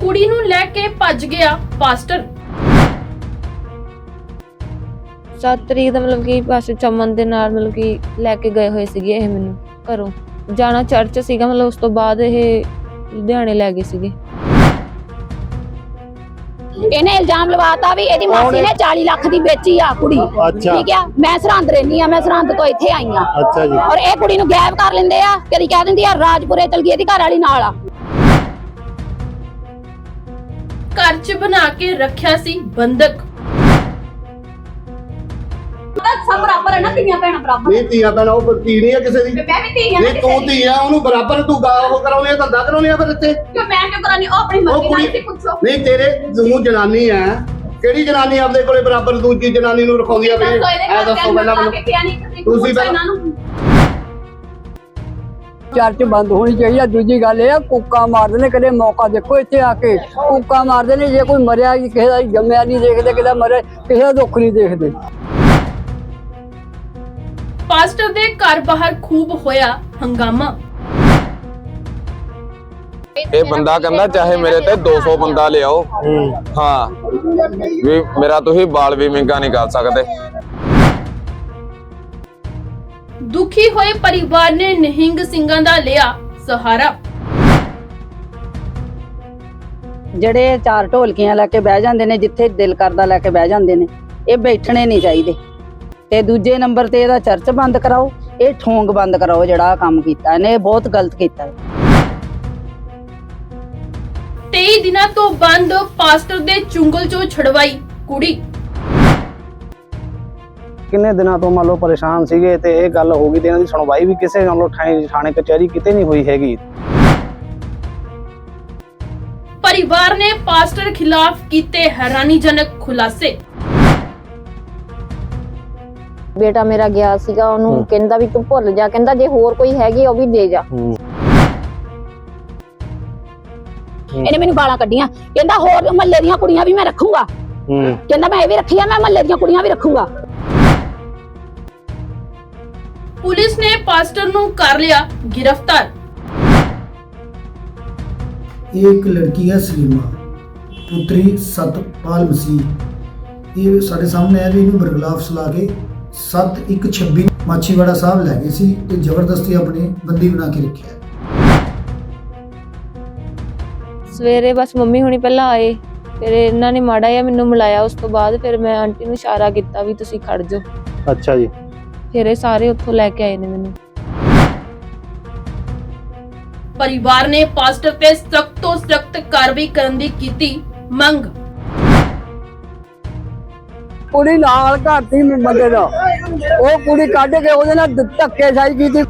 ਕੁੜੀ ਨੂੰ ਲੈ ਕੇ ਭੱਜ ਗਿਆ ਪਾਸਟਰ। 7 ਤਰੀਕ ਦਾ ਮਤਲਬ ਕਿ ਬਸ ਚਮਨ ਦੇ ਨਾਲ ਮਤਲਬ ਕਿ ਲੈ ਕੇ ਗਏ ਹੋਏ ਸੀਗੇ ਇਹ ਮੈਨੂੰ ਘਰੋਂ। ਜਾਣਾ ਚਰਚ ਸੀਗਾ ਮਤਲਬ ਉਸ ਤੋਂ ਬਾਅਦ ਇਹ ਲੁਧਿਆਣੇ ਲੈ ਗਏ ਸੀਗੇ। ਇਹਨੇ ਇਲਜ਼ਾਮ ਲਵਾਤਾ ਵੀ ਇਹਦੀ ਮਾਸੀ ਨੇ 40 ਲੱਖ ਦੀ ਵੇਚੀ ਆ ਕੁੜੀ। ਅੱਛਾ। ਠੀਕ ਆ? ਮੈਂ ਸਰਹੰਦ ਰਹਿਨੀ ਆ ਮੈਂ ਸਰਹੰਦ ਤੋਂ ਇੱਥੇ ਆਈ ਆ। ਅੱਛਾ ਜੀ। ਔਰ ਇਹ ਕੁੜੀ ਨੂੰ ਗਾਇਬ ਕਰ ਲੈਂਦੇ ਆ ਕਦੀ ਕਹਿ ਦਿੰਦੀ ਆ ਰਾਜਪੁਰੇ ਚਲ ਗਈ ਇਹਦੀ ਘਰ ਵਾਲੀ ਨਾਲ ਆ। ਘਰ 'ਚ ਬਣਾ ਕੇ ਰੱਖਿਆ ਸੀ ਬੰਦਕ। ਸਭ ਬਰਾਬਰ ਹੈ ਨਾ ਧੀਆਂ ਭੈਣਾਂ ਬਰਾਬਰ। ਨਹੀਂ ਧੀਆ ਭੈਣਾ ਉਹ ਧੀ ਨਹੀਂ ਹੈ ਕਿਸੇ ਦੀ। ਮੈਂ ਵੀ ਧੀ ਨਹੀਂ ਤੂੰ ਧੀ ਆ ਉਹਨੂੰ ਬਰਾਬਰ ਤੂੰ ਗਾ ਉਹ ਕਰਾਉਣੀ ਆ ਧੰਦਾ ਕਰਾਉਣੀ ਆ ਫਿਰ ਇੱਥੇ। ਕਿ ਮੈਂ ਕਿਉਂ ਕਰਾਨੀ ਉਹ ਆਪਣੀ ਉਹ ਮਰਜ਼ੀ ਨਾਲ ਕੁੜੀ ਸੀ ਪੁੱਛੋ। ਨਹੀਂ ਤੇਰੇ ਤੂੰ ਜਨਾਨੀ ਆ। ਕਿਹੜੀ ਜਨਾਨੀ ਆਪਦੇ ਕੋਲੇ ਬਰਾਬਰ ਦੂਜੀ ਜਨਾਨੀ ਨੂੰ ਰਖਾਉਂਦੀ ਆ ਵੀ ਐ ਦੱਸੋ ਪਹਿਲਾਂ ਮੈਨੂੰ। ਤੁਸੀਂ ਪਹਿਲਾਂ- ਚਰਚ ਬੰਦ ਹੋਣੀ ਚਾਹੀਦੀ ਆ। ਦੂਜੀ ਗੱਲ ਇਹ ਆ ਕੁੱਕਾ ਮਾਰਦੇ ਨੇ ਕਦੇ ਮੌਕਾ ਦੇਖੋ ਇੱਥੇ ਆ ਕੇ। ਕੁੱਕਾ ਮਾਰਦੇ ਨੇ ਜੇ ਕੋਈ ਮਰਿਆ ਕਿਸੇ ਦਾ ਜੰਮਿਆ ਨਹੀਂ ਦੇਖਦੇ ਕਿਸੇ ਦਾ ਮਰਿਆ ਕਿਸੇ ਦਾ ਦੁੱਖ ਨਹੀਂ ਦੇਖਦੇ। ਪਾਸਟਰ ਦੇ ਘਰ ਬਾਹਰ ਖੂਬ ਹੋਇਆ ਹੰਗਾਮਾ। ਇਹ ਬੰਦਾ ਕਹਿੰਦਾ ਚਾਹੇ ਮੇਰੇ ਤੇ 200 ਬੰਦਾ ਲਿਆਓ। ਹਾਂ। ਵੀ ਮੇਰਾ ਤੁਸੀਂ ਬਾਲ ਵੀ ਮਹਿੰਗਾ ਨਹੀਂ ਕਰ ਸਕਦੇ। ਦੁਖੀ ਹੋਏ ਪਰਿਵਾਰ ਨੇ ਨਿਹੰਗ ਸਿੰਘਾਂ ਦਾ ਲਿਆ ਸਹਾਰਾ। ਜਿਹੜੇ ਚਾਰ ਢੋਲਕੀਆਂ ਲੈ ਕੇ ਬਹਿ ਜਾਂਦੇ ਨੇ ਜਿੱਥੇ ਦਿਲ ਕਰਦਾ ਲੈ ਕੇ ਬਹਿ ਜਾਂਦੇ ਨੇ ਇਹ ਬੈਠਣੇ ਨਹੀਂ ਚਾਹੀਦੇ। ਤੇ ਦੂਜੇ ਨੰਬਰ ਤੇ ਇਹਦਾ ਚਰਚ ਬੰਦ ਕਰਾਓ ਇਹ ਠੋਂਗ ਬੰਦ ਕਰਾਓ ਜਿਹੜਾ ਕੰਮ ਕੀਤਾ ਇਹਨੇ ਇਹ ਬਹੁਤ ਗਲਤ ਕੀਤਾ। ਹੈ 23 ਦਿਨਾਂ ਤੋਂ ਬੰਦ ਪਾਸਟਰ ਦੇ ਚੁੰਗਲ ਚੋਂ ਛੜਵਾਈ ਕੁੜੀ। ਕਿੰਨੇ ਦਿਨਾਂ ਤੋਂ ਮੰਨ ਲਓ ਪਰੇਸ਼ਾਨ ਸੀਗੇ ਤੇ ਇਹ ਗੱਲ ਹੋ ਗਈ ਤੇ ਇਹਨਾਂ ਦੀ ਸੁਣਵਾਈ ਵੀ ਕਿਸੇ ਮੰਨ ਲਓ ਥਾਣੇ ਕਚਹਿਰੀ ਕਿਤੇ ਨਹੀਂ ਹੋਈ ਹੈਗੀ। ਪਰਿਵਾਰ ਨੇ ਪਾਸਟਰ ਖਿਲਾਫ ਕੀਤੇ ਹੈਰਾਨੀਜਨਕ ਖੁਲਾਸੇ। ਬੇਟਾ ਮੇਰਾ ਗਿਆ ਸੀਗਾ ਉਹਨੂੰ ਕਹਿੰਦਾ ਵੀ ਤੂੰ ਭੁੱਲ ਜਾ ਕਹਿੰਦਾ ਜੇ ਹੋਰ ਕੋਈ ਹੈਗੀ ਉਹ ਵੀ ਦੇ ਜਾ। ਇਹਨੇ ਮੈਨੂੰ ਗਾਲਾਂ ਕੱਢੀਆਂ। ਕਹਿੰਦਾ ਹੋਰ ਮਹੱਲੇ ਦੀਆਂ ਕੁੜੀਆਂ ਵੀ ਮੈਂ ਰੱਖੂੰਗਾ। ਕਹਿੰਦਾ ਮੈਂ ਇਹ ਵੀ ਰੱਖੀ ਆ ਮੈਂ ਮਹੱਲੇ ਦੀਆਂ ਕੁੜੀਆਂ ਵੀ ਰੱਖੂੰਗਾ। ਪੁਲਿਸ ਨੇ ਪਾਸਟਰ ਨੂੰ ਕਰ ਲਿਆ ਗ੍ਰਿਫਤਾਰ। ਇਹ ਇੱਕ ਲੜਕੀ ਹੈ ਸਲੀਮਾ। ਪੁੱਤਰੀ ਸਤਪਾਲ ਮਸੀਹ। ਇਹ ਸਾਡੇ ਸਾਹਮਣੇ ਹੈ ਵੀ ਇਹਨੂੰ ਬਰਗਲਾਫ ਸਲਾ ਕੇ 7126 ਮਾਛੀਵਾੜਾ ਸਾਹਿਬ ਲੈ ਗਏ ਸੀ ਤੇ ਜ਼ਬਰਦਸਤੀ ਆਪਣੇ ਬੰਦੀ ਬਣਾ ਕੇ ਰੱਖਿਆ। ਸਵੇਰੇ ਬਸ ਮੰਮੀ ਹੁਣੀ ਪਹਿਲਾਂ ਆਏ ਫਿਰ ਇਹਨਾਂ ਨੇ ਮਾੜਾ ਜਿਹਾ ਮੈਨੂੰ ਮਿਲਾਇਆ ਉਸ ਤੋਂ ਬਾਅਦ ਫਿਰ ਮੈਂ ਆਂਟੀ ਨੂੰ ਇਸ਼ਾਰਾ ਕੀਤਾ ਵੀ ਤੁਸੀਂ ਖੜ ਜਾਓ। ਅੱਛਾ ਜੀ। ਫਿਰ ਇਹ ਸਾਰੇ ਉੱਥੋਂ ਲੈ ਕੇ ਆਏ ਨੇ ਮੈਨੂੰ। ਪਰਿਵਾਰ ਨੇ ਪਾਸਟਰ ਤੇ ਸਖਤ ਤੋਂ ਸਖਤ ਕਾਰਵਾਈ ਕਰਨ ਦੀ ਕੀਤੀ ਮੰਗ। ਕੁੜੀ ਨਾਲ ਘਾਤੀ ਬੰਦੇ ਦਾ। ਉਹ ਕੁੜੀ ਕੱਢ ਕੇ ਉਹਦੇ ਨਾਲ ਧੱਕੇ ਸਾਈ ਕੀਤੀ।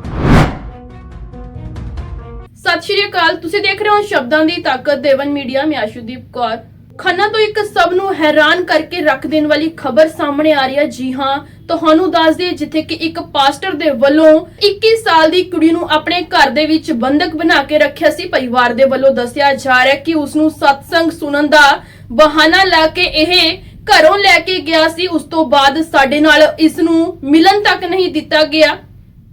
ਸਤਿ ਸ਼੍ਰੀ ਅਕਾਲ ਤੁਸੀਂ ਦੇਖ ਰਹੇ ਹੋ ਸ਼ਬਦਾਂ ਦੀ ਤਾਕਤ ਦੇਵਨ ਮੀਡੀਆ ਮੈਂ ਆਸ਼ੂਦੀਪ ਕੌਰ। ਖੰਨਾ ਤੋਂ ਇੱਕ ਸਭ ਨੂੰ ਹੈਰਾਨ ਕਰਕੇ ਰੱਖ ਦੇਣ ਵਾਲੀ ਖਬਰ ਸਾਹਮਣੇ ਆ ਰਹੀ ਹੈ। ਜੀ ਹਾਂ ਤੁਹਾਨੂੰ ਦੱਸ ਦਈਏ ਜਿੱਥੇ ਕਿ ਇੱਕ ਪਾਸਟਰ ਦੇ ਵੱਲੋਂ 21 ਸਾਲ ਦੀ ਕੁੜੀ ਨੂੰ ਆਪਣੇ ਘਰ ਦੇ ਵਿੱਚ ਬੰਦਕ ਬਣਾ ਕੇ ਰੱਖਿਆ ਸੀ। ਪਰਿਵਾਰ ਦੇ ਵੱਲੋਂ ਦੱਸਿਆ ਜਾ ਰਿਹਾ ਕਿ ਉਸ ਨੂੰ ਸਤਸੰਗ ਸੁਣਨ ਦਾ ਬਹਾਨਾ ਲਾ ਕੇ ਇਹ ਘਰੋਂ ਲੈ ਕੇ ਗਿਆ ਸੀ। ਉਸ ਤੋਂ ਬਾਅਦ ਸਾਡੇ ਨਾਲ ਇਸ ਨੂੰ ਮਿਲਣ ਤੱਕ ਨਹੀਂ ਦਿੱਤਾ ਗਿਆ।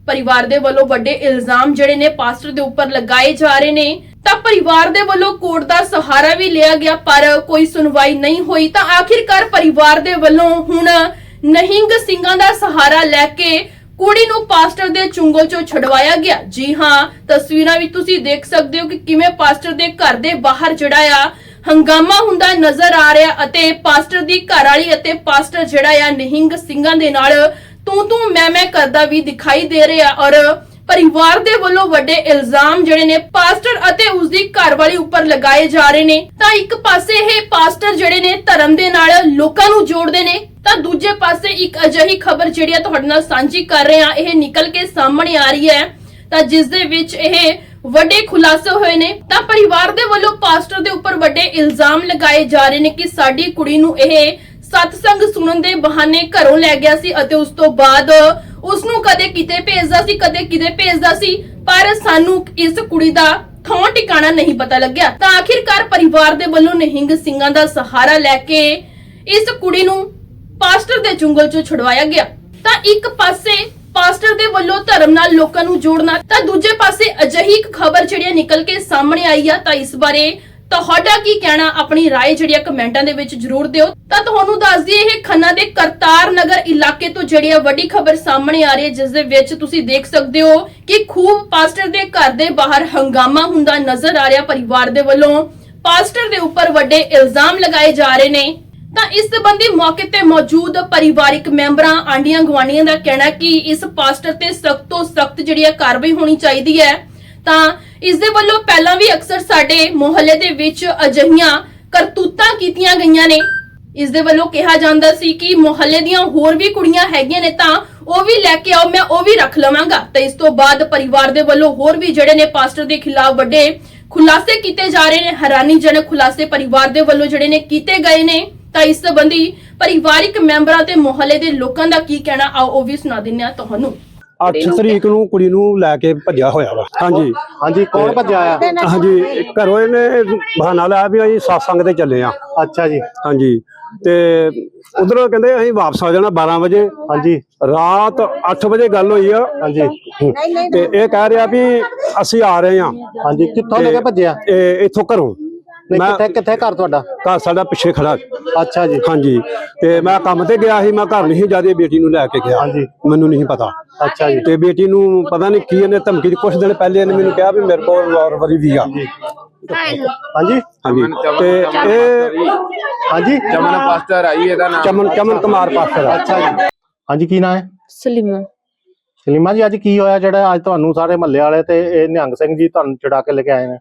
ਪਰਿਵਾਰ ਦੇ ਵੱਲੋਂ ਵੱਡੇ ਇਲਜ਼ਾਮ ਜਿਹੜੇ ਨੇ ਪਾਸਟਰ ਦੇ ਉੱਪਰ ਲਗਾਏ ਜਾ ਰਹੇ ਨੇ। ਤਾਂ ਪਰਿਵਾਰ ਦੇ ਵੱਲੋਂ ਕੋਰਟ ਦਾ ਸਹਾਰਾ ਵੀ ਲਿਆ ਗਿਆ, ਪਰ ਕੋਈ ਸੁਣਵਾਈ ਨਹੀਂ ਹੋਈ। ਤਾਂ ਆਖਿਰਕਾਰ ਪਰਿਵਾਰ ਦੇ ਵੱਲੋਂ ਹੁਣ ਨਹਿੰਗ ਸਿੰਘਾਂ ਦਾ ਸਹਾਰਾ ਲੈ ਕੇ ਕੁੜੀ ਨੂੰ ਪਾਸਟਰ ਦੇ ਚੁੰਗਲ ਚੋਂ ਛਡਵਾਇਆ ਗਿਆ। ਜੀ ਹਾਂ, ਤਸਵੀਰਾਂ ਵਿੱਚ ਤੁਸੀਂ ਦੇਖ ਸਕਦੇ ਹੋ ਕਿ ਕਿਵੇਂ ਪਾਸਟਰ ਦੇ ਘਰ ਦੇ ਬਾਹਰ ਜਿਹੜਾ ਆ, ਹੰਗਾਮਾ ਹੁੰਦਾ ਨਜ਼ਰ ਆ ਰਿਹਾ ਅਤੇ ਪਾਸਟਰ ਦੀ ਘਰ ਵਾਲੀ ਅਤੇ ਪਾਸਟਰ ਜਿਹੜਾ ਆ, ਨਹਿੰਗ ਸਿੰਘਾਂ ਦੇ ਨਾਲ ਤੂੰ ਤੂੰ ਮੈਂ ਮੈਂ ਕਰਦਾ ਵੀ ਦਿਖਾਈ ਦੇ ਰਿਹਾ ਔਰ ਪਰਿਵਾਰ ਦੇ ਵੱਲੋਂ ਵੱਡੇ ਇਲਜ਼ਾਮ ਜਿਹੜੇ ਨੇ ਪਾਸਟਰ ਅਤੇ ਉਸ ਦੀ ਘਰਵਾਲੀ ਉੱਪਰ ਲਗਾਏ ਜਾ ਰਹੇ ਨੇ। ਤਾਂ ਇੱਕ ਪਾਸੇ ਇਹ ਪਾਸਟਰ ਜਿਹੜੇ ਨੇ ਧਰਮ ਦੇ ਨਾਲ ਲੋਕਾਂ ਨੂੰ ਜੋੜਦੇ ਨੇ, ਤਾਂ ਦੂਜੇ ਪਾਸੇ ਇੱਕ ਅਜਿਹੀ ਖਬਰ ਜਿਹੜੀ ਆ ਤੁਹਾਡੇ ਨਾਲ ਸਾਂਝੀ ਕਰ ਰਹੇ ਆ, ਇਹ ਨਿਕਲ ਕੇ ਸਾਹਮਣੇ ਆ ਰਹੀ ਹੈ। ਤਾਂ ਜਿਸ ਦੇ ਵਿੱਚ ਇਹ ਵੱਡੇ ਖੁਲਾਸੇ ਹੋਏ ਨੇ, ਤਾਂ ਪਰਿਵਾਰ ਦੇ ਵੱਲੋਂ ਪਾਸਟਰ ਦੇ ਉੱਪਰ ਵੱਡੇ ਇਲਜ਼ਾਮ ਲਗਾਏ ਜਾ ਰਹੇ ਨੇ ਕਿ ਸਾਡੀ ਕੁੜੀ ਨੂੰ ਇਹ ਸਤਸੰਗ ਸੁਣਨ ਦੇ ਬਹਾਨੇ ਘਰੋਂ ਲੈ ਗਿਆ ਸੀ ਅਤੇ ਉਸ ਤੋਂ ਬਾਅਦ ਉਸ ਨੂੰ ਕਦੇ ਕਿਤੇ ਭੇਜਦਾ ਸੀ, ਕਦੇ ਕਿਤੇ ਭੇਜਦਾ ਸੀ, ਪਰ ਸਾਨੂੰ ਇਸ ਕੁੜੀ ਦਾ ਥਾਂ ਟਿਕਾਣਾ ਨਹੀਂ ਪਤਾ ਲੱਗਿਆ। ਤਾਂ ਆਖਿਰਕਾਰ ਪਰਿਵਾਰ ਦੇ ਵੱਲੋਂ ਨਿਹੰਗ ਸਿੰਘਾਂ ਦਾ ਸਹਾਰਾ ਲੈ ਕੇ ਇਸ ਕੁੜੀ ਨੂੰ ਪਾਸਟਰ ਦੇ ਚੁੰਗਲ ਚੋਂ ਛੁਡਵਾਇਆ ਗਿਆ। ਤਾਂ ਇੱਕ ਪਾਸੇ ਪਾਸਟਰ ਦੇ ਵੱਲੋਂ ਧਰਮ ਨਾਲ ਲੋਕਾਂ ਨੂੰ ਜੋੜਨਾ, ਤਾਂ ਦੂਜੇ ਪਾਸੇ ਅਜਿਹੀ ਇੱਕ ਖਬਰ ਜਿਹੜੀ ਨਿਕਲ ਕੇ ਸਾਹਮਣੇ ਆਈ ਆ, ਤਾਂ ਇਸ ਬਾਰੇ ਤੁਹਾਡਾ ਕੀ ਕਹਿਣਾ ਆਪਣੀ رائے ਜਿਹੜੀ ਆ ਕਮੈਂਟਾਂ ਦੇ ਵਿੱਚ ਜਰੂਰ ਦਿਓ ਤਾਂ ਤੁਹਾਨੂੰ ਦੱਸ ਦਈਏ ਇਹ ਖੰਨਾ ਦੇ ਕਰਤਾਰ ਨਗਰ ਇਲਾਕੇ ਤੋਂ ਜਿਹੜੀ ਆ ਵੱਡੀ ਖਬਰ ਸਾਹਮਣੇ ਆ ਰਹੀ ਹੈ ਜਿਸ ਦੇ ਵਿੱਚ ਤੁਸੀਂ ਦੇਖ ਸਕਦੇ ਹੋ ਕਿ ਖੂਬ ਪਾਸਟਰ ਦੇ ਘਰ ਦੇ ਬਾਹਰ ਹੰਗਾਮਾ ਹੁੰਦਾ ਨਜ਼ਰ ਆ ਰਿਹਾ ਪਰਿਵਾਰ ਦੇ ਵੱਲੋਂ ਪਾਸਟਰ ਦੇ ਉੱਪਰ ਵੱਡੇ ਇਲਜ਼ਾਮ ਲਗਾਏ ਜਾ ਰਹੇ ਨੇ ਤਾਂ ਇਸ ਸੰਬੰਧੀ ਮੌਕੇ ਤੇ ਮੌਜੂਦ ਪਰਿਵਾਰਿਕ ਮੈਂਬਰਾਂ ਆਂਡੀਆਂ ਗਵਾਂਡੀਆਂ ਦਾ ਕਹਿਣਾ ਕਿ ਇਸ ਪਾਸਟਰ ਤੇ ਸਖਤ ਤੋਂ ਸਖਤ ਜਿਹੜੀ ਹੈ ਕਾਰਵਾਈ ਹੋਣੀ ਚਾਹੀਦੀ ਹੈ ਤਾਂ ਇਸ ਦੇ ਵੱਲੋਂ ਪਹਿਲਾਂ ਵੀ ਅਕਸਰ ਸਾਡੇ ਮੁਹੱਲੇ ਦੇ ਵਿੱਚ ਅਜਿਹੀਆਂ ਕਰਤੂਤਾਂ ਕੀਤੀਆਂ ਗਈਆਂ ਨੇ। ਇਸ ਦੇ ਵੱਲੋਂ ਕਿਹਾ ਜਾਂਦਾ ਸੀ ਕਿ ਮੁਹੱਲੇ ਦੀਆਂ ਹੋਰ ਵੀ ਕੁੜੀਆਂ ਹੈਗੀਆਂ ਨੇ ਤਾਂ ਉਹ ਵੀ ਲੈ ਕੇ ਆਓ, ਮੈਂ ਉਹ ਵੀ ਰੱਖ ਲਵਾਂਗਾ। ਤਾਂ ਇਸ ਤੋਂ ਬਾਅਦ ਪਰਿਵਾਰ ਦੇ ਵੱਲੋਂ ਹੋਰ ਵੀ ਜਿਹੜੇ ਨੇ ਪਾਸਟਰ ਦੇ ਖਿਲਾਫ ਵੱਡੇ ਖੁਲਾਸੇ ਕੀਤੇ ਜਾ ਰਹੇ ਨੇ, ਹੈਰਾਨੀਜਨਕ ਖੁਲਾਸੇ ਪਰਿਵਾਰ ਦੇ ਵੱਲੋਂ ਜਿਹੜੇ ਨੇ ਕੀਤੇ ਗਏ ਨੇ। ਤਾਂ ਇਸ ਸੰਬੰਧੀ ਪਰਿਵਾਰਿਕ ਮੈਂਬਰਾਂ ਤੇ ਮੁਹੱਲੇ ਦੇ ਲੋਕਾਂ ਦਾ ਕੀ ਕਹਿਣਾ, ਆਓ ਉਹ ਵੀ ਸੁਣਾ ਦਿੰਦੇ ਆ ਤੁਹਾਨੂੰ। 8 ਤਰੀਕ ਨੂੰ ਕੁੜੀ ਨੂੰ ਲੈ ਕੇ ਭੱਜਿਆ ਹੋਇਆ ਵਾ। ਹਾਂਜੀ। ਹਾਂਜੀ ਕੌਣ ਭੱਜਿਆ ਆ? ਹਾਂਜੀ ਘਰੋਂ ਇਹਨੇ ਬਹਾਨਾ ਲਾਇਆ ਵੀ ਅਸੀਂ satsang ਤੇ ਚੱਲੇ ਆ। ਅੱਛਾ ਜੀ। ਹਾਂਜੀ ਤੇ ਉਧਰੋਂ ਕਹਿੰਦੇ ਅਸੀਂ ਵਾਪਸ ਆ ਜਾਣਾ 12 ਵਜੇ। ਹਾਂਜੀ। ਰਾਤ 8 ਵਜੇ ਗੱਲ ਹੋਈ ਆ। ਹਾਂਜੀ। ਤੇ ਇਹ ਕਹਿ ਰਿਹਾ ਵੀ ਅਸੀਂ ਆ ਰਹੇ ਆ। ਹਾਂਜੀ ਕਿੱਥੋਂ ਲੈ ਕੇ ਭੱਜਿਆ? ਇੱਥੋਂ ਘਰੋਂ। ਨਹੀਂ ਮੈਂ ਕਿੱਥੇ ਕਿੱਥੇ ਘਰ ਤੁਹਾਡਾ? ਘਰ ਸਾਡਾ ਪਿੱਛੇ ਖੜਾ। ਅੱਛਾ ਜੀ। ਹਾਂਜੀ। ਤੇ ਮੈਂ ਕੰਮ ਤੇ ਗਿਆ ਸੀ ਮੈਂ ਘਰ ਨਹੀਂ ਜਾਦੇ ਬੇਟੀ ਨੂੰ ਲੈ ਕੇ ਗਿਆ। ਹਾਂਜੀ। ਮੈਨੂੰ ਨਹੀਂ ਪਤਾ। ਅੱਛਾ ਜੀ। ਤੇ ਬੇਟੀ ਨੂੰ ਪਤਾ ਨਹੀਂ ਕੀ ਇਹਨੇ ਧਮਕੀ ਦੀ ਕੁਝ ਦਿਨ ਪਹਿਲੇ ਇਹਨੇ ਮੈਨੂੰ ਕਿਹਾ ਵੀ ਮੇਰੇ ਕੋਲ ਵਾਰੀ ਵੀ ਆ। ਹਾਂਜੀ। ਹਾਂਜੀ। ਤੇ ਇਹ ਹਾਂਜੀ। ਚਮਨ ਪਾਸਟਰ ਆਈ ਇਹਦਾ ਨਾਮ। ਚਮਨ ਚਮਨ ਕੁਮਾਰ ਪਾਸਟਰ ਆ। ਅੱਛਾ ਜੀ। ਹਾਂਜੀ ਕੀ ਨਾਂ ਹੈ? ਸਲੀਮਾ। ਸਲੀਮਾ ਜੀ ਅੱਜ ਕੀ ਹੋਇਆ ਜਿਹੜਾ ਅੱਜ ਤੁਹਾਨੂੰ ਸਾਰੇ ਮਹੱਲੇ ਵਾਲੇ ਤੇ ਇਹ ਨਿਹੰਗ ਸਿੰਘ ਜੀ ਤੁਹਾਨੂੰ ਚੜਾ ਕੇ ਲੈ ਕੇ ਆਏ ਨੇ?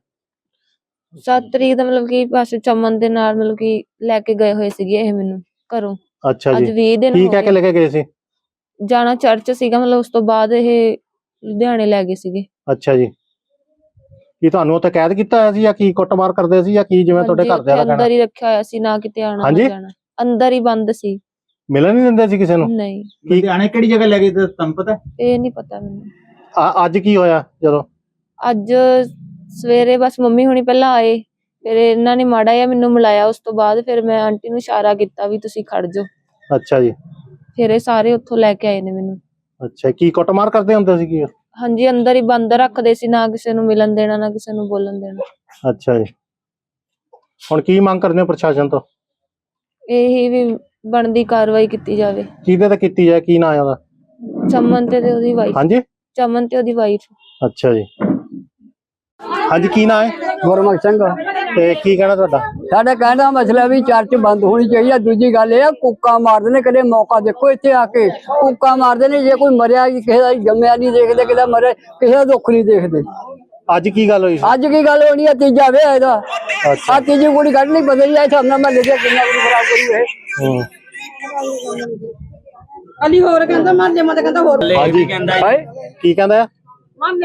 7 ਤਰੀਕ ਦਾ ਮਤਲਬ ਕਿ ਬਸ ਚਮਨ ਦੇ ਨਾਲ ਮਤਲਬ ਕਿ ਲੈ ਕੇ ਗਏ ਹੋਏ ਸੀਗੇ ਇਹ ਮੈਨੂੰ ਘਰੋਂ। ਅੱਛਾ ਅੱਜ ਜੀ 20 ਦਿਨ ਕੀ ਹੋ ਕਹਿ ਕੇ ਗਏ। ਲੈ ਕੇ ਗਏ ਸੀ? ਜਾਣਾ ਚਰਚ ਸੀਗਾ ਮਤਲਬ ਉਸ ਤੋਂ ਬਾਅਦ ਇਹ ਲੁਧਿਆਣੇ ਲੈ ਗਏ ਸੀਗੇ। ਅੱਛਾ ਜੀ। ਕੀ ਤੁਹਾਨੂੰ ਉੱਥੇ ਕੈਦ ਕੀਤਾ ਹੋਇਆ ਸੀ ਜਾਂ ਕੀ ਕੁੱਟਮਾਰ ਕਰਦੇ ਸੀ ਜਾਂ ਕੀ ਜਿਵੇਂ ਤੁਹਾਡੇ ਹਾਂਜੀ, ਘਰਦਿਆਂ ਦਾ ਉੱਥੇ ਕਹਿਣਾ? ਅੰਦਰ ਹੀ ਰੱਖਿਆ ਹੋਇਆ ਸੀ ਨਾ ਕਿਤੇ ਆਣਾ ਹਾਂਜੀ? ਨਾ ਜਾਣਾ। ਅੰਦਰ ਹੀ ਬੰਦ ਸੀ। ਮਿਲਣ ਨਹੀਂ ਦਿੰਦੇ ਸੀ ਕਿਸੇ ਨੂੰ? ਨਹੀਂ। ਲੁਧਿਆਣੇ ਕਿਹੜੀ ਜਗ੍ਹਾ ਲੈ ਗਏ ਤੁਹਾਨੂੰ ਪਤਾ? ਇਹ ਨਹੀਂ ਪਤਾ ਮੈਨੂੰ। ਅੱਜ ਕੀ ਹੋਇਆ ਜਦੋਂ? ਅੱਜ ਸਵੇਰੇ ਬਸ ਮੰਮੀ ਹੁਣੀ ਪਹਿਲਾਂ ਆਏ ਫਿਰ ਇਹਨਾਂ ਨੇ ਮਾੜਾ ਜਿਹਾ ਮੈਨੂੰ ਮਿਲਾਇਆ ਉਸ ਤੋਂ ਬਾਅਦ ਫਿਰ ਮੈਂ ਆਂਟੀ ਨੂੰ ਇਸ਼ਾਰਾ ਕੀਤਾ ਵੀ ਤੁਸੀਂ ਖੜ ਜਾਓ। ਅੱਛਾ ਜੀ। ਫਿਰ ਇਹ ਸਾਰੇ ਉੱਥੋਂ ਲੈ ਕੇ ਆਏ ਨੇ ਮੈਨੂੰ। ਅੱਛਾ ਕੀ ਕੁੱਟਮਾਰ ਕਰਦੇ ਹੁੰਦੇ ਸੀ ਕੀ ਹਾਂਜੀ ਅੰਦਰ ਹੀ ਬੰਦ ਰੱਖਦੇ ਸੀ ਨਾ ਕਿਸੇ ਨੂੰ ਮਿਲਣ ਦੇਣਾ ਨਾ ਕਿਸੇ ਨੂੰ ਬੋਲਣ ਦੇਣਾ। ਅੱਛਾ ਜੀ। ਹੁਣ ਕੀ ਮੰਗ ਕਰਦੇ ਹੋ ਪ੍ਰਸ਼ਾਸਨ ਤੋਂ? ਇਹੀ ਵੀ ਬਣਦੀ ਕਾਰਵਾਈ ਕੀਤੀ ਜਾਵੇ। ਕਿਹਦੇ ਤੇ ਕੀਤੀ ਜਾਏ ਕੀ ਨਾਂ ਉਹਦਾ? ਚਮਨ ਤੇ ਤੇ ਉਹਦੀ ਵਾਈਫ ਹਾਂਜੀ। ਚਮਨ ਤੇ ਉਹਦੀ ਵਾਈਫ ਅੱਛਾ ਜੀ। ਹਾਂਜੀ ਕੀ ਨਾਂ ਹੈ? ਗੁਰਮੁਖ ਸਿੰਘ। ਤੇ ਕੀ ਕਹਿਣਾ ਤੁਹਾਡਾ? ਸਾਡਾ ਕਹਿਣ ਦਾ ਮਸਲਾ ਵੀ ਚਰਚ ਬੰਦ ਹੋਣੀ ਚਾਹੀਦੀ ਆ ਦੂਜੀ ਗੱਲ ਇਹ ਆ ਕੁੱਕਾ ਮਾਰਦੇ ਨੇ ਕਦੇ ਮੌਕਾ ਦੇਖੋ ਇੱਥੇ ਆ ਕੇ। ਕੁੱਕਾ ਮਾਰਦੇ ਨੇ ਜੇ ਕੋਈ ਮਰਿਆ ਕਿਸੇ ਦਾ ਜੰਮਿਆ ਨਹੀਂ ਦੇਖਦੇ ਕਿਸੇ ਦਾ ਮਰਿਆ ਕਿਸੇ ਦਾ ਦੁੱਖ ਨਹੀਂ ਦੇਖਦੇ। ਅੱਜ ਕੀ ਗੱਲ ਹੋਈ ਅੱਜ ਕੀ ਗੱਲ ਹੋਣੀ ਆ? ਤੀਜਾ ਵਿਆਹ ਇਹਦਾ। ਆ ਤੀਜੀ ਕੁੜੀ ਕੱਢਣੀ ਬਦਲੀ ਆ ਸਾਹਮਣੇ ਮੈਂ ਲਿਖਿਆ ਕਿੰਨਾ ਕੁ ਖਰਾਬ ਕਰੀ ਹੂੰ। ਅਲੀ ਹੋਰ ਕਹਿੰਦਾ ਮਰ ਜੇ ਮਤ ਕਹਿੰਦਾ ਹੋਰ। ਕੀ ਕਹਿੰਦਾ ਆ?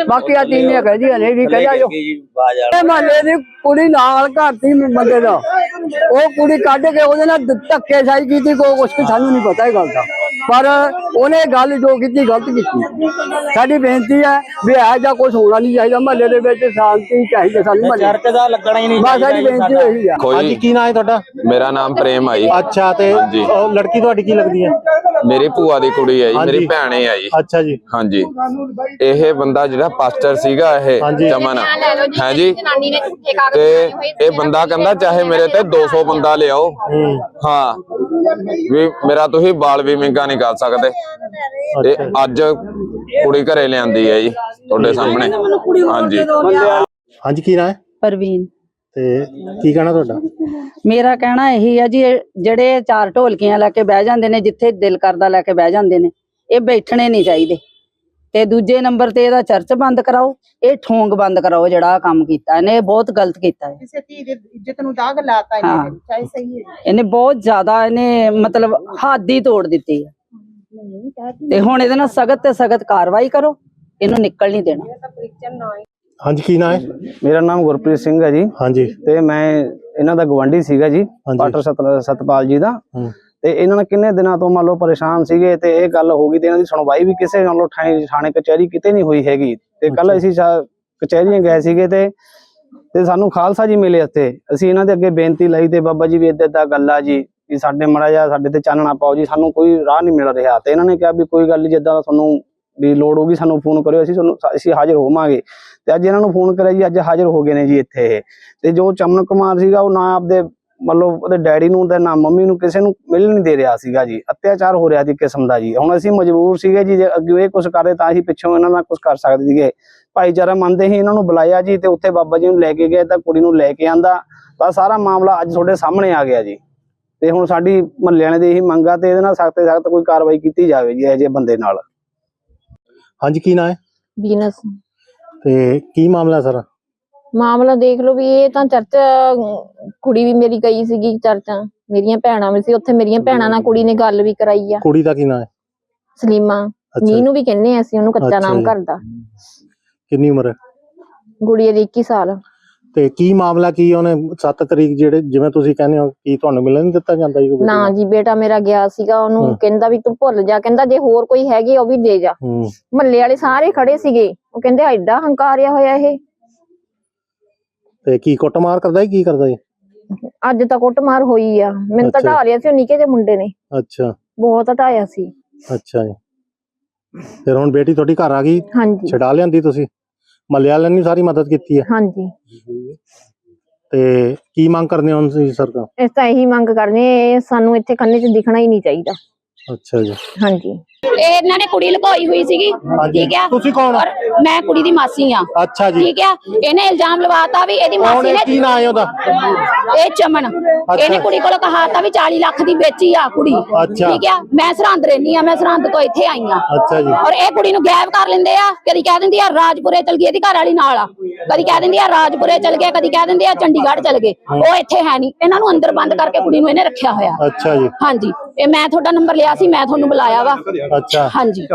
ਬਾਕੀ ਆ ਤੀਨੀਆਂ ਕਹਦੀਆਂ ਨੇ ਜੀ ਕਹਿੰਦਾ ਜੋ। ਇਹ ਮਹੱਲੇ ਦੀ ਕੁੜੀ ਨਾਲ ਘਰ ਦੀ ਬੰਦੇ ਦਾ। ਉਹ ਕੁੜੀ ਕੱਢ ਕੇ ਉਹਦੇ ਨਾਲ ਧ- ਧੱਕੇਸ਼ਾਹੀ ਕੀਤੀ ਕੋਈ ਕੁਛ ਵੀ ਸਾਨੂੰ ਨਹੀਂ ਪਤਾ ਇਹ ਗੱਲ ਦਾ। ਪਰ ਉਹਨੇ ਗੱਲ ਜੋ ਕੀਤੀ ਗਲਤ ਕੀਤੀ। ਸਾਡੀ ਬੇਨਤੀ ਹੈ ਵੀ ਇਹ ਜਾਂ ਕੁਝ ਹੋਣਾ ਨਹੀਂ ਚਾਹੀਦਾ। ਮਹੱਲੇ ਦੇ ਵਿੱਚ ਸ਼ਾਂਤੀ ਚਾਹੀਦੀ ਸਾਨੂੰ ਮਹੱਲੇ ਚਰਚ ਦਾ ਲੱਗਣਾ ਹੀ ਨਹੀਂ ਬਸ ਸਾਡੀ ਬੇਨਤੀ ਇਹੀ ਆ ਹਾਂਜੀ ਕੀ ਨਾਂ ਹੈ ਤੁਹਾਡਾ? ਮੇਰਾ ਨਾਮ ਪ੍ਰੇਮ ਆਈ ਅੱਛਾ ਤੇ ਹਾਂਜੀ। ਉਹ ਲੜਕੀ ਤੁਹਾਡੀ ਕੀ ਲੱਗਦੀ ਹੈ? ਮੇਰੀ ਭੂਆ ਦੀ ਕੁੜੀ ਹੈ ਜੀ ਹਾਂਜੀ। ਮੇਰੀ ਭੈਣ ਹੈ ਜੀ। ਅੱਛਾ ਜੀ। ਹਾਂਜੀ। ਇਹ ਬੰਦਾ ਜਿਹੜਾ ਪਾਸਟਰ ਸੀਗਾ ਇਹ ਹਾਂਜੀ। ਚਮਨ। ਹੈ ਜੀ? ਤੇ ਇਹ ਬੰਦਾ ਕਹਿੰਦਾ ਚਾਹੇ ਮੇਰੇ ਤੇ 200 ਬੰਦਾ ਲਿਆਓ। ਹੂੰ। ਹਾਂ। ਵੀ ਮੇਰਾ ਤੁਸੀਂ ਬਾਲ ਵੀ ਮਿੰਗਾ ਨਹੀਂ ਕਰ ਸਕਦੇ। ਅੱਜ ਕੁੜੀ ਘਰੇ ਲਿਆਂਦੀ ਹੈ ਜੀ ਤੁਹਾਡੇ ਸਾਹਮਣੇ। ਹਾਂਜੀ। ਹਾਂਜੀ ਕੀ ਨਾਂ ਹੈ? ਪਰਵੀਨ। ਤੇ ਕੀ ਕਹਿਣਾ ਤੁਹਾਡਾ? ਮੇਰਾ ਕਹਿਣਾ ਇਹੀ ਆ ਜੀ ਇਹ ਜਿਹੜੇ ਚਾਰ ਢੋਲਕੀਆਂ ਲੈ ਕੇ ਬਹਿ ਜਾਂਦੇ ਨੇ ਜਿੱਥੇ ਦਿਲ ਕਰਦਾ ਲੈ ਕੇ ਬਹਿ ਜਾਂਦੇ ਨੇ ਇਹ ਬੈਠਣੇ ਨਹੀਂ ਚਾਹੀਦੇ। ਤੇ ਦੂਜੇ ਨੰਬਰ ਤੇ ਇਹਦਾ ਚਰਚ ਬੰਦ ਕਰਾਓ ਇਹ ਠੋਂਗ ਬੰਦ ਕਰਾਓ ਜਿਹੜਾ ਆਹ ਕੰਮ ਕੀਤਾ ਇਹਨੇ ਇਹ ਬਹੁਤ ਗਲਤ ਕੀਤਾ ਹੈ। ਕਿਸੇ ਧੀ ਦੀ ਇੱਜ਼ਤ ਨੂੰ ਦਾਗ ਲਾਤਾ ਇਹਨੇ ਹਾਂ। ਚਾਹੇ ਸਹੀ ਹੈ। ਇਹਨੇ ਬਹੁਤ ਜ਼ਿਆਦਾ ਇਹਨੇ ਮਤਲਬ ਹੱਦ ਹੀ ਤੋੜ ਦਿੱਤੀ ਹੈ। ਤੇ ਹੁਣ ਇਹਦੇ ਨਾਲ ਸਖਤ ਤੇ ਸਖਤ ਕਾਰਵਾਈ ਕਰੋ ਇਹਨੂੰ ਨਿਕਲ ਨਹੀਂ ਦੇਣਾ। ਹਾਂਜੀ ਕੀ ਨਾਂ ਹੈ? ਮੇਰਾ ਨਾਮ ਗੁਰਪ੍ਰੀਤ ਸਿੰਘ ਹੈ ਜੀ। ਹਾਂਜੀ। ਤੇ ਮੈਂ ਇਹਨਾਂ ਦਾ ਗਵੰਡੀ ਸੀਗਾ ਜੀ ਪਾਟਰ ਸਤ- ਸਤਪਾਲ ਜੀ ਦਾ। ਤੇ ਇਹਨਾਂ ਨੇ ਕਿੰਨੇ ਦਿਨਾਂ ਤੋਂ ਮੰਨ ਲਓ ਪਰੇਸ਼ਾਨ ਸੀਗੇ ਤੇ ਇਹ ਗੱਲ ਹੋ ਗਈ ਤੇ ਇਹਨਾਂ ਦੀ ਸੁਣਵਾਈ ਵੀ ਕਿਸੇ ਮੰਨ ਲਓ ਥਾਣੇ ਥਾਣੇ ਕਚਹਿਰੀ ਕਿਤੇ ਨਹੀਂ ਹੋਈ ਹੈਗੀ। ਤੇ ਕੱਲ ਅਸੀਂ ਕਚਹਿਰੀਆਂ ਗਏ ਸੀਗੇ ਤੇ ਤੇ ਸਾਨੂੰ ਖਾਲਸਾ ਜੀ ਮਿਲੇ ਇੱਥੇ। ਅਸੀਂ ਇਹਨਾਂ ਦੇ ਅੱਗੇ ਬੇਨਤੀ ਲਈ ਤੇ ਬਾਬਾ ਜੀ ਵੀ ਏਦਾਂ ਏਦਾਂ ਗੱਲ ਆ ਜੀ। ਵੀ ਸਾਡੇ ਮੜਾ ਜਾ ਸਾਡੇ ਤੇ ਚਾਨਣਾ ਪਾਓ ਜੀ, ਸਾਨੂੰ ਕੋਈ ਰਾਹ ਨਹੀਂ ਮਿਲ ਰਿਹਾ। ਤੇ ਇਹਨਾਂ ਨੇ ਕਿਹਾ ਵੀ ਕੋਈ ਗੱਲ ਨਹੀਂ ਜਿੱਦਾਂ ਤੁਹਾਨੂੰ ਵੀ ਲੋੜ ਹੋਗੀ ਸਾਨੂੰ ਫੋਨ ਕਰਿਓ, ਅਸੀਂ ਤੁਹਾਨੂੰ ਅਸੀਂ ਹਾਜ਼ਰ ਹੋਵਾਂਗੇ। ਤੇ ਅੱਜ ਇਹਨਾਂ ਨੂੰ ਫੋਨ ਕਰਿਆ ਜੀ, ਅੱਜ ਹਾਜ਼ਰ ਹੋ ਗਏ ਨੇ ਜੀ ਇੱਥੇ ਇਹ। ਤੇ ਜੋ ਚਮਨ ਕੁਮਾਰ ਸੀਗਾ, ਉਹ ਨਾ ਆਪਦੇ ਮਤਲਬ ਉਹਦੇ ਡੈਡੀ ਨੂੰ ਤੇ ਨਾ ਮੰਮੀ ਨੂੰ ਕਿਸੇ ਨੂੰ ਮਿਲ ਨਹੀਂ ਦੇ ਰਿਹਾ ਸੀਗਾ ਜੀ। ਅਤਿਆਚਾਰ ਹੋ ਰਿਹਾ ਸੀ ਕਿਸਮ ਦਾ ਜੀ। ਹੁਣ ਅਸੀਂ ਮਜਬੂਰ ਸੀਗੇ ਜੀ, ਜੇ ਅੱਗੇ ਇਹ ਕੁਝ ਕਰਦੇ ਤਾਂ ਅਸੀਂ ਪਿੱਛੋਂ ਇਹਨਾਂ ਨਾਲ ਕੁਝ ਕਰ ਸਕਦੇ ਸੀਗੇ। ਭਾਈਚਾਰਾ ਮੰਨਦੇ ਹੀ ਇਹਨਾਂ ਨੂੰ ਬੁਲਾਇਆ ਜੀ ਤੇ ਉੱਥੇ ਬਾਬਾ ਜੀ ਨੂੰ ਲੈ ਕੇ ਗਏ, ਤਾਂ ਕੁੜੀ ਨੂੰ ਲੈ ਕੇ ਆਂਦਾ। ਤਾਂ ਸਾਰਾ ਮਾਮਲਾ ਅੱਜ ਤੁਹਾਡੇ ਸਾਹਮਣੇ ਆ ਗਿਆ ਜੀ। ਤੇ ਹੁਣ ਸਾਡੀ ਮਹੱਲੇ ਵਾਲਿਆਂ ਦੀ ਇਹੀ ਮੰਗ ਆ ਤੇ ਇਹਦੇ ਨਾਲ ਸਖਤ ਸਖਤ ਕੋਈ ਕਾਰਵਾਈ ਕੀਤੀ ਜਾਵੇ ਜੀ ਇਹੋ ਜਿਹੇ ਬੰਦੇ ਨਾਲ। ਹਾਂਜੀ ਕੀ ਨਾਂ ਹੈ? ਬਿਜ਼ਨਸ ਤੇ ਕੀ ਮਾਮਲਾ ਸਰ? ਮਾਮਲਾ ਦੇਖ ਲਓ ਵੀ ਇਹ ਤਾਂ ਚਰਚ ਕੁੜੀ ਵੀ ਮੇਰੀ ਗਈ ਸੀਗੀ ਚਰਚਾਂ। ਮੇਰੀਆਂ ਭੈਣਾਂ ਵੀ ਸੀ ਉੱਥੇ ਮੇਰੀਆਂ ਭੈਣਾਂ ਨਾਲ ਕੁੜੀ ਨੇ ਗੱਲ ਵੀ ਕਰਾਈ ਆ। ਕੁੜੀ ਦਾ ਕੀ ਨਾਂ ਹੈ? ਸਲੀਮਾ। ਮੀਨੂ ਵੀ ਕਹਿੰਦੇ ਆ ਅਸੀਂ ਉਹਨੂੰ ਕੱਚਾ ਨਾਮ। ਕਰਦਾ ਕਿੰਨੀ ਉਮਰ ਹੈ? ਗੁੜੀਆ ਦੀ 21 ਸਾਲ। ਤੇ ਕੀ ਮਾਮਲਾ ਕੀ ਉਹਨੇ 7 ਤਰੀਕ ਜਿਹੜੇ ਜਿਵੇਂ ਤੁਸੀਂ ਕਹਿੰਦੇ ਹੋ ਕੀ ਤੁਹਾਨੂੰ ਮਿਲਣ ਨਹੀਂ ਦਿੱਤਾ ਜਾਂਦਾ ਜੀ ਨਾ ਜੀ ਬੇਟਾ ਮੇਰਾ ਗਿਆ ਸੀਗਾ। ਉਹਨੂੰ ਕਹਿੰਦਾ ਵੀ ਤੂੰ ਭੁੱਲ ਜਾ ਕਹਿੰਦਾ ਜੇ ਹੋਰ ਕੋਈ ਹੈਗੀ ਉਹ ਵੀ ਦੇ ਜਾ। ਦਾ? ਮਹੱਲੇ ਵਾਲੇ ਸਾਰੇ ਖੜੇ ਸੀਗੇ ਉਹ ਕਹਿੰਦੇ ਐਡਾ ਹੰਕਾਰਿਆ ਹੋਇਆ ਇਹ। ਤੇ ਕੀ ਕੁੱਟਮਾਰ ਕਰਦਾ ਕੀ ਕਰਦਾ ਜੀ? ਅੱਜ ਤਾਂ ਕੁੱਟਮਾਰ ਹੋਈ ਆ ਮੈਨੂੰ ਤਾਂ। ਢਾ ਲਿਆ ਸੀ ਉਹ ਨਿੱਕੇ ਜਿਹੇ ਮੁੰਡੇ ਨੇ। ਅੱਛਾ। ਬਹੁਤ ਹਟਾਇਆ ਸੀ। ਅੱਛਾ ਜੀ। ਫਿਰ ਹੁਣ ਬੇਟੀ ਤੁਹਾਡੀ ਘਰ ਆ ਗਈ? ਛਡਾ ਲਿਆਂਦੀ ਤੁਸੀਂ? ਮਹੱਲੇ ਵਾਲਿਆਂ ਨੇ ਸਾਰੀ ਮਦਦ ਕੀਤੀ ਹੈ। ਹਾਂਜੀ। ਤੇ ਕੀ ਮੰਗ ਕਰਨੇ ਹੋ ਤੁਸੀਂ ਸਰਕਾਰ? ਇਸ ਤਾਂ ਇਹੀ ਮੰਗ ਕਰਨੇ ਇਹ ਸਾਨੂੰ ਇੱਥੇ ਖੰਨੇ 'ਚ ਦਿਖਣਾ ਹੀ ਨਹੀਂ ਚਾਹੀਦਾ। ਅੱਛਾ ਜੀ। ਹਾਂਜੀ। ਇਹ ਇਹਨਾਂ ਨੇ ਕੁੜੀ ਲੁਕੋਈ ਹੋਈ ਸੀਗੀ ਹਾਂਜੀ। ਠੀਕ ਆ? ਤੁਸੀਂ ਕੌਣ ਹੋ? ਔਰ ਮੈਂ ਕੁੜੀ ਦੀ ਮਾਸੀ ਆ। ਅੱਛਾ ਜੀ। ਠੀਕ ਆ? ਇਹਨੇ ਇਲਜ਼ਾਮ ਲਵਾਤਾ ਵੀ ਇਹਦੀ ਕੌਣ ਮਾਸੀ ਹੈ ਨੇ ਕੀ ਨਾਂ ਹੈ ਉਹਦਾ? ਇਹ ਚਮਨ। ਇਹਨੇ ਕੁੜੀ ਕੋਲ ਕਹਾਤਾ ਵੀ 40 ਲੱਖ ਦੀ ਵੇਚੀ ਆ ਕੁੜੀ। ਅੱਛਾ। ਠੀਕ ਆ? ਮੈਂ ਸਰਹੰਦ ਰਹਿਨੀ ਆ ਮੈਂ ਸਰਹੰਦ ਤੋਂ ਇੱਥੇ ਆਈ ਆ। ਅੱਛਾ ਜੀ। ਔਰ ਇਹ ਕੁੜੀ ਨੂੰ ਗਾਇਬ ਕਰ ਲੈਂਦੇ ਆ ਕਦੀ ਕਹਿ ਦਿੰਦੀ ਆ ਰਾਜਪੁਰੇ ਚਲ ਗਈ ਇਹਦੀ ਘਰ ਵਾਲੀ ਨਾਲ ਆ। ਕਦੀ ਕਹਿ ਦਿੰਦੀ ਆ ਰਾਜਪੁਰੇ ਚਲ ਗਏ ਕਦੀ ਕਹਿ ਦਿੰਦੇ ਆ ਚੰਡੀਗੜ੍ਹ ਚਲ ਗਏ। ਉਹ ਇੱਥੇ ਹੈ ਨਹੀਂ। ਇਹਨਾਂ ਨੂੰ ਅੰਦਰ ਬੰਦ ਕਰਕੇ ਕੁੜੀ ਨੂੰ ਇਹਨੇ ਰੱਖਿਆ ਹੋਇਆ। ਅੱਛਾ ਜੀ। ਹਾਂਜੀ। ਇਹ ਮੈਂ ਤੁਹਾਡਾ ਨੰਬਰ ਲਿਆ ਸੀ ਮੈਂ ਤੁਹਾਨੂੰ ਬੁਲਾਇਆ ਵਾ। ਅੱਛਾ। ਹਾਂਜੀ।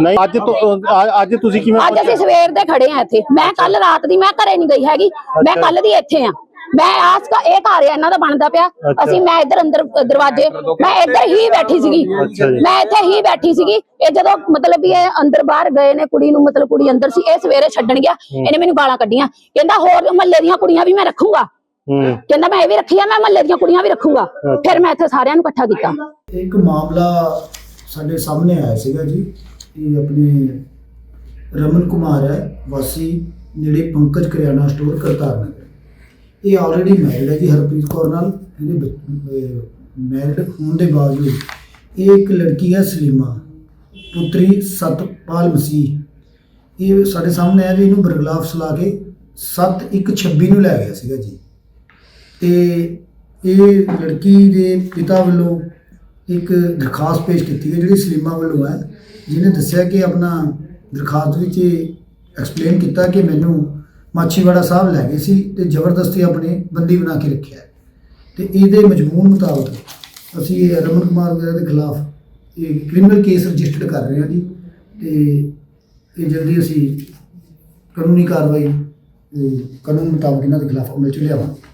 ਨਹੀਂ ਅੱਜ ਤੋਂ ਅ- ਅੱਜ ਤੁਸੀਂ ਕਿਵੇਂ ਅੱਜ ਅਸੀਂ ਸਵੇਰ ਦੇ ਖੜੇ ਆ ਇੱਥੇ। ਮੈਂ ਕੱਲ ਰਾਤ ਦੀ ਮੈਂ ਘਰੇ ਨਹੀਂ ਗਈ ਹੈਗੀ। ਮੈਂ ਕੱਲ ਦੀ ਇੱਥੇ ਆ। ਮੈਂ ਆਸ ਕਾ ਇਹ ਘਰ ਆ ਇਹਨਾਂ ਦਾ ਬਣਦਾ ਪਿਆ। ਅੱਛਾ। ਅਸੀਂ ਮੈਂ ਇੱਧਰ ਅੰਦਰ ਦਰਵਾਜ਼ੇ ਮੈਂ ਇੱਧਰ ਹੀ ਬੈਠੀ ਸੀਗੀ। ਅੱਛਾ ਜੀ। ਮੈਂ ਇੱਥੇ ਹੀ ਬੈਠੀ ਸੀਗੀ। ਇਹ ਜਦੋਂ ਮਤਲਬ ਵੀ ਇਹ ਅੰਦਰ ਬਾਹਰ ਗਏ ਨੇ ਕੁੜੀ ਨੂੰ ਮਤਲਬ ਕੁੜੀ ਅੰਦਰ ਸੀ ਇਹ ਸਵੇਰੇ ਛੱਡਣ ਗਿਆ। ਇਹਨੇ ਮੈਨੂੰ ਗਾਲਾਂ ਕੱਢੀਆਂ। ਕਹਿੰਦਾ ਹੋਰ ਮਹੱਲੇ ਦੀਆਂ ਕੁੜੀਆਂ ਵੀ ਮੈਂ ਰੱਖੂੰਗਾ। ਹੂੰ। ਕਹਿੰਦਾ ਮੈਂ ਇਹ ਵੀ ਰੱਖੀ ਆ ਮੈਂ ਮਹੱਲੇ ਦੀਆਂ ਕੁੜੀਆਂ ਵੀ ਰੱਖੂੰਗਾ। ਫਿਰ ਮੈਂ ਇੱਥੇ ਸਾਰਿਆਂ ਨੂੰ ਇਕੱਠਾ ਕੀਤਾ। ਇੱਕ ਮਾਮਲਾ ਸਾਡੇ ਸਾਹਮਣੇ ਆਇਆ ਸੀਗਾ ਜੀ, ਇਹ ਆਪਣੇ ਰਮਨ ਕੁਮਾਰ ਹੈ, ਵਾਸੀ ਨੇੜੇ ਪੰਕਜ ਕਰਿਆਨਾ ਸਟੋਰ ਕਰਤਾਰ ਨਗਰ। ਇਹ ਆਲਰੇਡੀ ਮੈਰਿਡ ਹੈ ਜੀ ਹਰਪ੍ਰੀਤ ਕੌਰ ਨਾਲ, ਇਹਦੇ ਮੈਰਿਡ ਹੋਣ ਦੇ ਬਾਵਜੂਦ ਇਹ ਇੱਕ ਲੜਕੀ ਹੈ ਸਲੀਮਾ, ਪੁੱਤਰੀ ਸਤਪਾਲ ਮਸੀਹ। ਇਹ ਸਾਡੇ ਸਾਹਮਣੇ ਆਇਆ ਵੀ ਇਹਨੂੰ ਬਰਗਲਾਫ ਸਲਾ ਕੇ 7126 ਨੂੰ ਲੈ ਗਿਆ ਸੀਗਾ ਜੀ। ਤੇ ਇਹ ਲੜਕੀ ਦੇ ਪਿਤਾ ਵੱਲੋਂ ਇੱਕ ਦਰਖਾਸਤ ਪੇਸ਼ ਕੀਤੀ ਹੈ ਜਿਹੜੀ ਸਲੀਮਾ ਵੱਲੋਂ ਹੈ, ਜਿਹਨੇ ਦੱਸਿਆ ਕਿ ਆਪਣਾ ਦਰਖਾਸਤ ਵਿੱਚ ਐਕਸਪਲੇਨ ਕੀਤਾ ਕਿ ਮੈਨੂੰ ਮਾਛੀਵਾੜਾ ਸਾਹਿਬ ਲੈ ਗਏ ਸੀ ਤੇ ਜ਼ਬਰਦਸਤੀ ਆਪਣੇ ਬੰਦੀ ਬਣਾ ਕੇ ਰੱਖਿਆ ਹੈ। ਤੇ ਇਹਦੇ ਮਜਮੂਨ ਮੁਤਾਬਕ ਅਸੀਂ ਇਹ ਰਮਨ ਕੁਮਾਰ ਵਗੈਰਾ ਦੇ ਖਿਲਾਫ ਇਹ ਕ੍ਰਿਮੀਨਲ ਕੇਸ ਰਜਿਸਟਰਡ ਕਰ ਰਹੇ ਹਾਂ ਜੀ ਤੇ ਇਹ ਜਲਦੀ ਅਸੀਂ ਕਾਨੂੰਨੀ ਕਾਰਵਾਈ ਕਾਨੂੰਨ ਮੁਤਾਬਕ ਇਹਨਾਂ ਦੇ ਖਿਲਾਫ ਅਮਲ ਚ ਲਿਆਵਾਂਗੇ